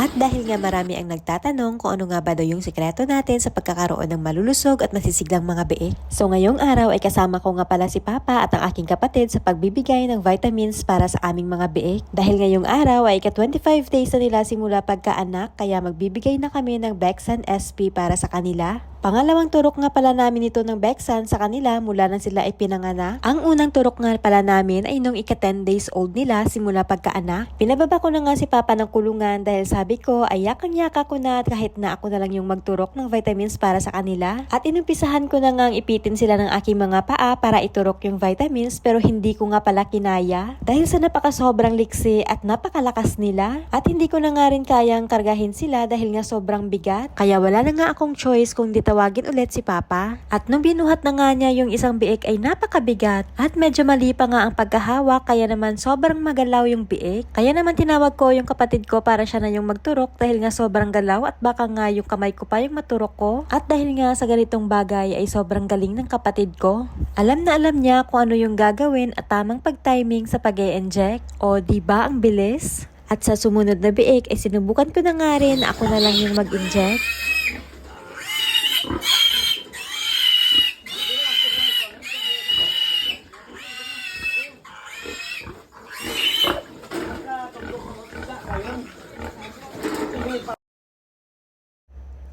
At dahil nga marami ang nagtatanong kung ano nga ba daw yung sikreto natin sa pagkakaroon ng malulusog at masisiglang mga biik. So ngayong araw ay kasama ko nga pala si Papa at ang aking kapatid sa pagbibigay ng vitamins para sa aming mga biik. Dahil ngayong araw ay ika-25 days na nila simula pagkaanak kaya magbibigay na kami ng Bexan SP para sa kanila. Pangalawang turok nga pala namin ito ng Bexan sa kanila mula nang sila ay pinanganak. Ang unang turok nga pala namin ay nung ika 10 days old nila simula pagkaanak. Pinababa ko na nga si Papa ng kulungan dahil sabi ko ay yakang-yaka ko na kahit na ako na lang yung magturok ng vitamins para sa kanila. At inumpisahan ko na nga ipitin sila ng aking mga paa para iturok yung vitamins pero hindi ko nga pala kinaya. Dahil sa napakasobrang liksi at napakalakas nila at hindi ko na nga rin kayang kargahin sila dahil nga sobrang bigat. Kaya wala na nga akong choice kung di tawagin ulit si Papa. At nung binuhat na nga niya yung isang biik ay napakabigat at medyo mali pa nga ang pagkahawak kaya naman sobrang magalaw yung biik. Kaya naman tinawag ko yung kapatid ko para siya na yung magturok dahil nga sobrang galaw at baka nga yung kamay ko pa yung maturok ko. At dahil nga sa ganitong bagay ay sobrang galing ng kapatid ko. Alam na alam niya kung ano yung gagawin at tamang pag-timing sa pag inject O di ba ang bilis? At sa sumunod na biik ay sinubukan ko na nga rin ako na lang yung mag-inject.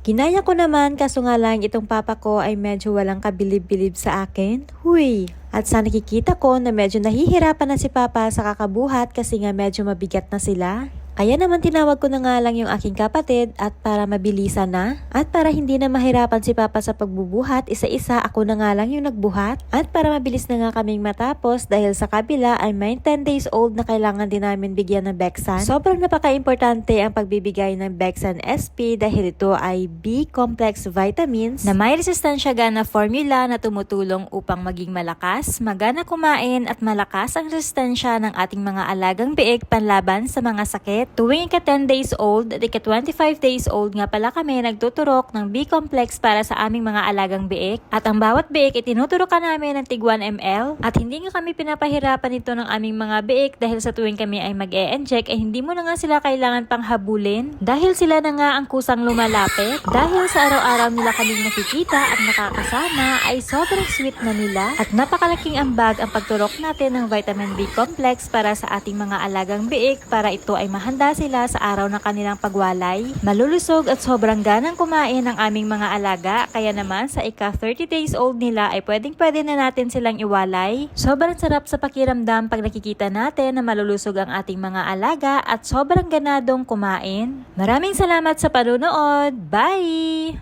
Kinaya ko naman kaso nga lang itong papa ko ay medyo walang kabilib-bilib sa akin. Huy! At sa nakikita ko na medyo nahihirapan na si papa sa kakabuhat kasi nga medyo mabigat na sila. Kaya naman tinawag ko na nga lang yung aking kapatid at para mabilisan na at para hindi na mahirapan si Papa sa pagbubuhat, isa-isa ako na nga lang yung nagbuhat at para mabilis na nga kaming matapos dahil sa kabila ay may 10 days old na kailangan din namin bigyan ng Bexan. Sobrang napaka-importante ang pagbibigay ng Bexan SP dahil ito ay B-complex vitamins na may resistensya na formula na tumutulong upang maging malakas, magana kumain at malakas ang resistensya ng ating mga alagang biik panlaban sa mga sakit. Tuwing ika 10 days old at ika 25 days old nga pala kami nagtuturok ng B-complex para sa aming mga alagang biik. At ang bawat biik itinuturokan namin ng tig 1 ml at hindi nga kami pinapahirapan ito ng aming mga biik dahil sa tuwing kami ay mag e inject ay hindi mo na nga sila kailangan pang habulin dahil sila na nga ang kusang lumalapit. Dahil sa araw-araw nila kaming nakikita at nakakasama ay sobrang sweet na nila at napakalaking ambag ang pagturok natin ng vitamin B complex para sa ating mga alagang biik para ito ay mahanda sila sa araw ng kanilang pagwalay. Malulusog at sobrang ganang kumain ang aming mga alaga kaya naman sa ika 30 days old nila ay pwedeng pwede na natin silang iwalay. Sobrang sarap sa pakiramdam pag nakikita natin na malulusog ang ating mga alaga at sobrang ganadong kumain. Maraming salamat sa panunood. Bye!